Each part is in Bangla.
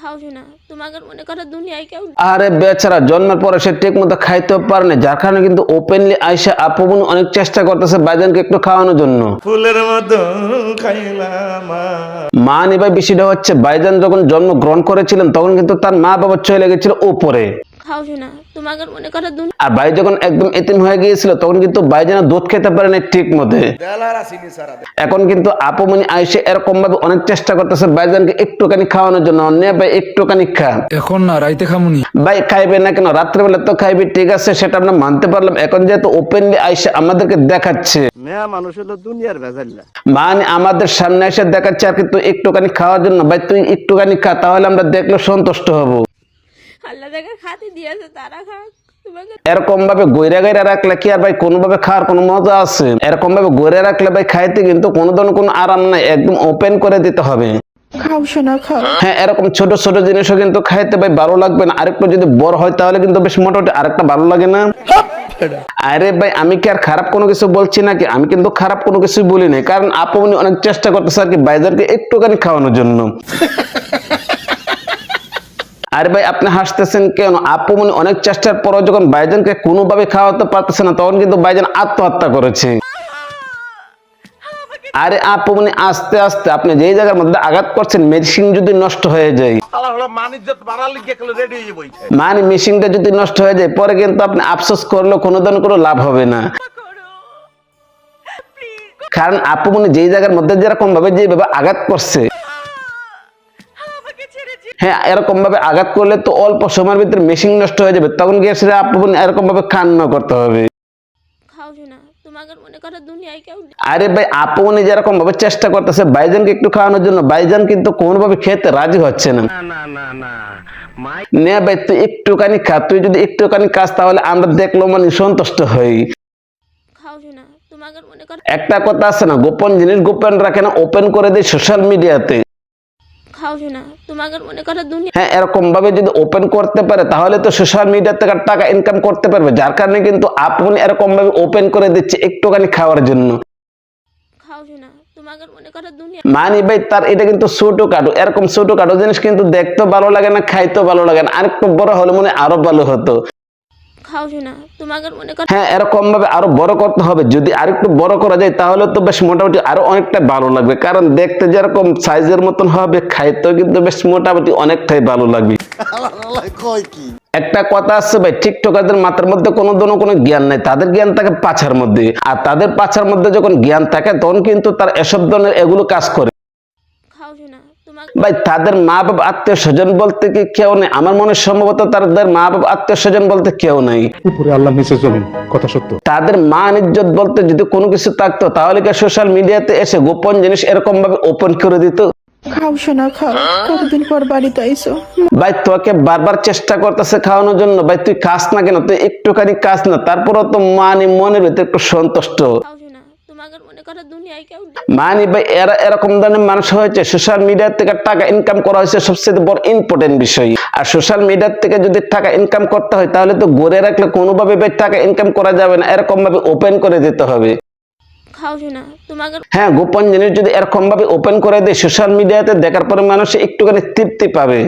খাও না। তোমাকে মনে করো দুনিয়ায় কেউ আরে বেচারা জন্মের পরে সে ঠিক মতো খাইতেও পারে না যার কারণে কিন্তু ওপেনলি আইসা আপু বোন অনেক চেষ্টা করতেছে বাইজানকে একটু খাওয়ানোর জন্য। ফুলের মতো খাইলাম মা। নিবাই বিষয়টা হচ্ছে বাইজান যখন জন্ম গ্রহণ করেছিলেন তখন কিন্তু তার মা বাবা চলে গেছিল উপরে। খাও না। তোমাকে মনে করো আর ভাই যখন একদম এতিম হয়ে গিয়েছিল তখন কিন্তু বাইজানা দুধ খেতে পারে না ঠিক মতে দেলারা চিনি সারা এখন কিন্তু আপুমনি আইসে এরকম ভাবে অনেক চেষ্টা করতেছে বাইজানকে একটুখানি খাওয়ানোর জন্য। নে ভাই একটুখানি খা। এখন না রাইতে খামুনি। ভাই খাইবে না কেন? রাত্রেবেলা তো খাইবে ঠিক আছে সেটা আমরা মানতে পারলাম। এখন যেহেতু ওপেনলি আইসে আমাদেরকে দেখাচ্ছে। মেয়া মানুষ হলো দুনিয়ার ভেজাল্লা মানে আমাদের সামনে এসে দেখাচ্ছে আর কিন্তু একটুখানি খাওয়ার জন্য। ভাই তুই একটুখানি খা তাহলে আমরা দেখলে সন্তুষ্ট হব। আল্লাহ যাকে খাতে দিয়েছে তারা খাক। এরকম ভাবে গইরা গাইরা রাখলে কি আর ভাই কোনোভাবে খাওয়ার কোনো মজা আছে? এরকম ভাবে গইরা রাখলে ভাই খাইতে কিন্তু কোনো ধরনের কোনো আরাম নাই একদম ওপেন করে দিতে হবে। খাও শোনা খাও। হ্যাঁ এরকম ছোট ছোট জিনিসও কিন্তু খাইতে ভাই ভালো লাগবে না। আরেকটু যদি বড় হয় তাহলে কিন্তু বেশ মোটামুটি আরেকটা ভালো লাগে না। আরে ভাই আমি কি আর খারাপ কোনো কিছু বলছি নাকি? আমি কিন্তু খারাপ কোনো কিছু বলি নাই কারণ আপনি অনেক চেষ্টা করতেছে আর কি বাইজারকে একটুখানি খাওয়ানোর জন্য। আরে ভাই আপনি হাসতেছেন কেন? আপু মনে অনেক চেষ্টার পরও যখন বাইজানকে কোনোভাবে খাওয়াতে পারতেছে না তখন কিন্তু বাইজান আত্মহত্যা করেছে। আরে আপু মনে আস্তে আস্তে আপনি যেই জায়গার মধ্যে আঘাত করছেন মেশিন যদি নষ্ট হয়ে যায়। মানে মেশিনটা যদি নষ্ট হয়ে যায় পরে কিন্তু আপনি আফসোস করলেও কোনো ধরনের কোনো লাভ হবে না। কারণ আপু মনে যেই জায়গার মধ্যে যেরকম ভাবে যেভাবে আঘাত করছে হ্যাঁ এরকম ভাবে আঘাত করলে তো অল্প সময়ের ভিতরে মেশিন নষ্ট হয়ে যাবে। তখন গিয়ে সেটা এরকম ভাবে কান্না করতে হবে। খাও না। তোমাকে মনে করো দুনিয়ায় কেউ আরে ভাই আপু উনি যেরকম ভাবে চেষ্টা করতেছে বাইজানকে একটু খাওয়ানোর জন্য বাইজান কিন্তু কোনোভাবে খেতে রাজি হচ্ছে না। না না না মাই নে ভাই তুই একটুখানি খা। তুই যদি একটুখানি খাস তাহলে আমরা দেখল মানে সন্তুষ্ট হই। না। তোমাকে মনে করো একটা কথা আছে না গোপন জিনিস গোপন রাখে না ওপেন করে দেয় সোশ্যাল মিডিয়াতে খাও না। তোমাকে মনে করো দুনিয়া হ্যাঁ এরকম ভাবে যদি ওপেন করতে পারে তাহলে তো সোশ্যাল মিডিয়া থেকে টাকা ইনকাম করতে পারবে। যার কারণে কিন্তু আপনি এরকম ভাবে ওপেন করে দিচ্ছে একটুখানি খাওয়ার জন্য। মনে ভাই তার এটা কিন্তু ছোট কাটো এরকম ছোট কাটো জিনিস কিন্তু দেখতেও ভালো লাগে না খাইতেও ভালো লাগে না। আরেকটু বড় হলে মনে হয় আরও ভালো হতো। হ্যাঁ এরকম ভাবে আরও বড় করতে হবে। যদি আরেকটু বড় করা যায়, তাহলে তো বেশ মোটামুটি আরও অনেকটা ভালো লাগবে। কারণ দেখতে যেরকম সাইজের মতন হবে, খাইতেও কিন্তু বেশ মোটামুটি অনেকটাই ভালো লাগবে। একটা কথা আছে ভাই, টিকটকারদের মাথার মধ্যে কোনো ধরনের কোনো জ্ঞান নাই। তাদের জ্ঞান থাকে পাছার মধ্যে। আর তাদের পাছার মধ্যে যখন জ্ঞান থাকে, তখন কিন্তু তার এসব ধরনের এগুলো কাজ করে। ভাই তাদের মা বাবা আত্মীয় স্বজন বলতে কি কেউ নেই? আমার মনে সম্ভবত তাদের মা বাবা আত্মীয় স্বজন বলতে কেউ নাই। উপরে আল্লাহ নিচে জমিন কথা সত্য। তাদের মান ইজ্জত বলতে যদি কোনো কিছু থাকতো তাহলে কি সোশ্যাল মিডিয়াতে এসে গোপন জিনিস এরকম ভাবে ওপেন করে দিত? খাও শোনা খাও। কতদিন পর বাড়িতে আইসো ভাই তোকে বারবার চেষ্টা করতেছে খাওয়ানোর জন্য। ভাই তুই খাস না কেন? তুই একটুখানি খাস না তারপরেও তো মানে মনের ভিতরে একটু সন্তুষ্ট। মনে করো দুনিয়ায় কেউ মানে ভাই এরা এরকম ধরনের মানুষ হয়েছে সোশ্যাল মিডিয়া থেকে টাকা ইনকাম করা হয়েছে সবচেয়ে বড় ইম্পর্টেন্ট বিষয়। আর সোশ্যাল মিডিয়া থেকে যদি টাকা ইনকাম করতে হয় তাহলে তো গড়ে রাখলে কোনোভাবে ভাই টাকা ইনকাম করা যাবে না এরকম ভাবে ওপেন করে দিতে হবে। হ্যাঁ গোপন জিনিস যদি এরকম ভাবে ওপেন করে দেয় সোশ্যাল মিডিয়াতে দেখার পরে মানুষ একটুখানি তৃপ্তি পাবে।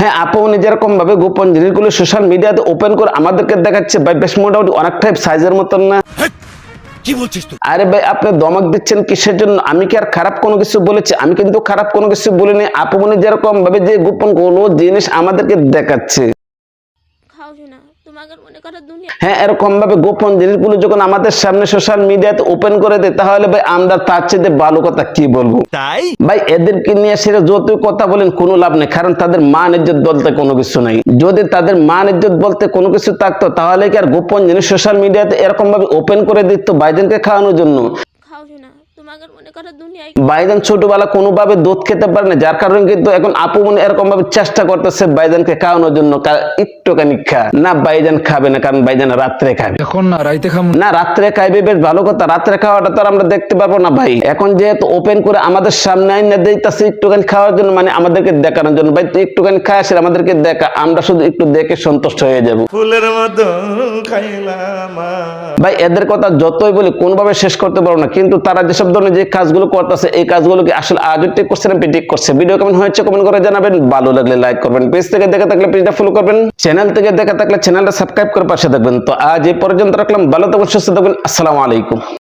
হ্যাঁ আপু উনি যেরকম ভাবে গোপন জিনিসগুলো সোশ্যাল মিডিয়াতে ওপেন করে আমাদেরকে দেখাচ্ছে ভাই বেশ মোটামুটি অনেকটাই সাইজের মতন না। কি বলছিস তুই? আরে ভাই, আপনি দমক দিচ্ছেন কিসের জন্য? আমি কি আর খারাপ কোনো কিছু বলেছি? আমি কিন্তু খারাপ কোনো কিছু বলিনি। আপু উনি যেরকম ভাবে যে গোপন কোনো জিনিস আমাদেরকে দেখাচ্ছে খাও না তোমাকে মনে করো দুনিয়া হ্যাঁ এরকম ভাবে গোপন জিনিসগুলো যখন আমাদের সামনে সোশ্যাল মিডিয়াতে ওপেন করে দেয় তাহলে ভাই আমরা তার চেয়ে ভালো কথা কি বলব? তাই? ভাই এদেরকে নিয়ে সেটা যতই কথা বলেন কোনো লাভ নেই কারণ তাদের মান ইজ্জত বলতে কোনো কিছু নাই। যদি তাদের মান ইজ্জত বলতে কোনো কিছু থাকতো তাহলে কি আর গোপন জিনিস সোশ্যাল মিডিয়াতে এরকম ভাবে ওপেন করে দিত বাইজনকে খাওয়ানোর জন্য? খাও মনে করো দুনিয়ায় বাইজান ছোটবেলা কোনোভাবে দুধ খেতে পারে না যার কারণে কিন্তু এখন আপু মনে এরকম ভাবে চেষ্টা করতেছে বাইজানকে খাওয়ানোর জন্য একটুখানি খা। না বাইজান খাবে না কারণ বাইজান রাত্রে খাবে। এখন না রাইতে খামুনি না রাত্রে খাইবে বেশ ভালো কথা রাত্রে খাওয়াটা তো আমরা দেখতে পারব না ভাই। এখন যেহেতু ওপেন করে আমাদের সামনে আইনা দিতেছে একটুখানি খাওয়ার জন্য মানে আমাদেরকে দেখানোর জন্য। ভাই তুই একটুখানি খাই আসলে আমাদেরকে দেখা আমরা শুধু একটু দেখে সন্তুষ্ট হয়ে যাব। ফুলের মতো খাইলাম ভাই এদের কথা যতই বলি কোনোভাবে শেষ করতে পারব না কিন্তু তারা যেসব ধরনের যে কাজগুলো করতেছে, এই কাজগুলো কি আসলে আজও ঠিক করছে না ঠিক করছে? ভিডিও কেমন হয়েছে কমেন্ট করে জানাবেন। ভালো লাগলে লাইক করবেন। পেজ থেকে দেখে থাকলে পেজটা ফলো করবেন। চ্যানেল থেকে দেখে থাকলে চ্যানেলটা সাবস্ক্রাইব করে পাশে থাকবেন। তো আজ এই পর্যন্ত রাখলাম। ভালো থাকবেন, সুস্থ থাকবেন। আসসালামু আলাইকুম।